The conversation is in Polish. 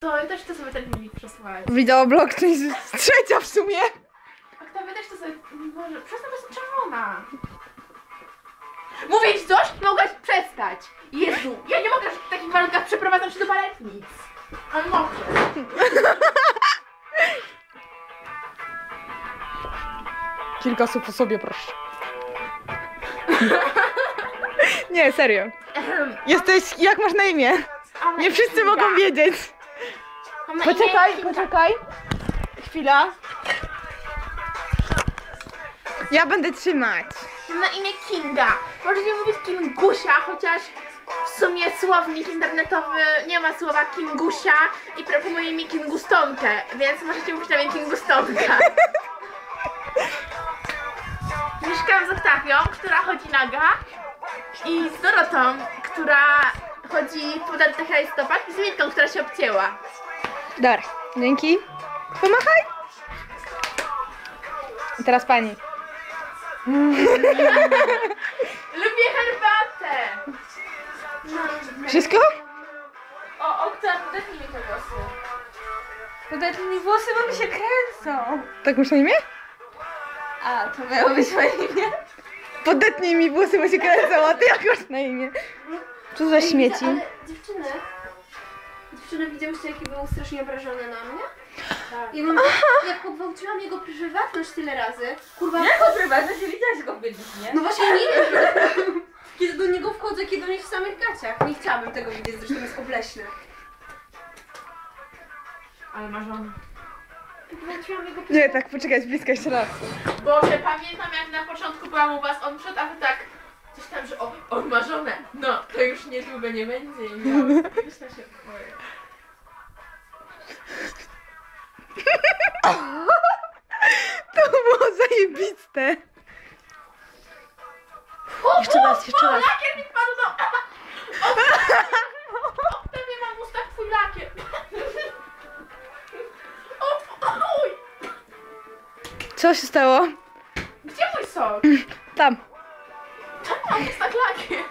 To ja też to sobie ten filmik przesłać. Wideoblog, część trzecia w sumie. Oktawia też to sobie... Boże, przestań, bo jestem czerwona. Mówię ci coś? Mogłaś przestać. Jezu, ja nie mogę w takich warunkach przeprowadzać się do baletnic. Ale mogę. Kilka słów o sobie, proszę. Nie, serio. Jesteś, jak masz na imię? Nie wszyscy mogą wiedzieć. Poczekaj, poczekaj. Chwila. Ja będę trzymać. Na imię Kinga. Możecie mówić Kingusia, chociaż w sumie słownik internetowy nie ma słowa Kingusia i proponuje mi Kingustonkę, więc możecie mówić na mnie Kingustonka. Mieszkam z Oktawią, która chodzi naga i z Dorotą, która chodzi w podantych rajstopach i z Milką, która się obcięła. Dobra, dzięki. Pomachaj. I teraz pani. Lubię herbatę! Wszystko? o, Okta, podepnij mi te włosy. Podaj mi włosy, bo mi się kręcą. Tak masz na imię? A, to miało być moje imię? Podetnij mi włosy, bo się kręcą, a ty jak masz na imię? Co za śmieci? Ale dziewczyny, dziewczyny widziałyście jaki był strasznie obrażony na mnie? Ja mam, jak pogwałciłam jego prywatność tyle razy, kurwa, Jako prywatność nie widziałaś go w bieliźnie. no właśnie nie wiem, kiedy do niego wchodzę, kiedy on jest w samych gaciach. Nie chciałabym tego widzieć, zresztą jest obleśny. Ale ma żonę. Pogwałciłam jego Nie, tak, poczekaj, z bliska jeszcze raz. Boże, pamiętam jak na początku byłam u was, on przed, a wy tak coś tam, że o, on ma żonę. No, to już niedługo nie będzie i miał. Na się boję. Zajebiste. Jeszcze raz, jeszcze raz. lakier mi wpadł do... Pewnie mam w ustach twój lakier. Oj, Co się stało? gdzie mój sok? Tam. Tam mam w ustach lakier.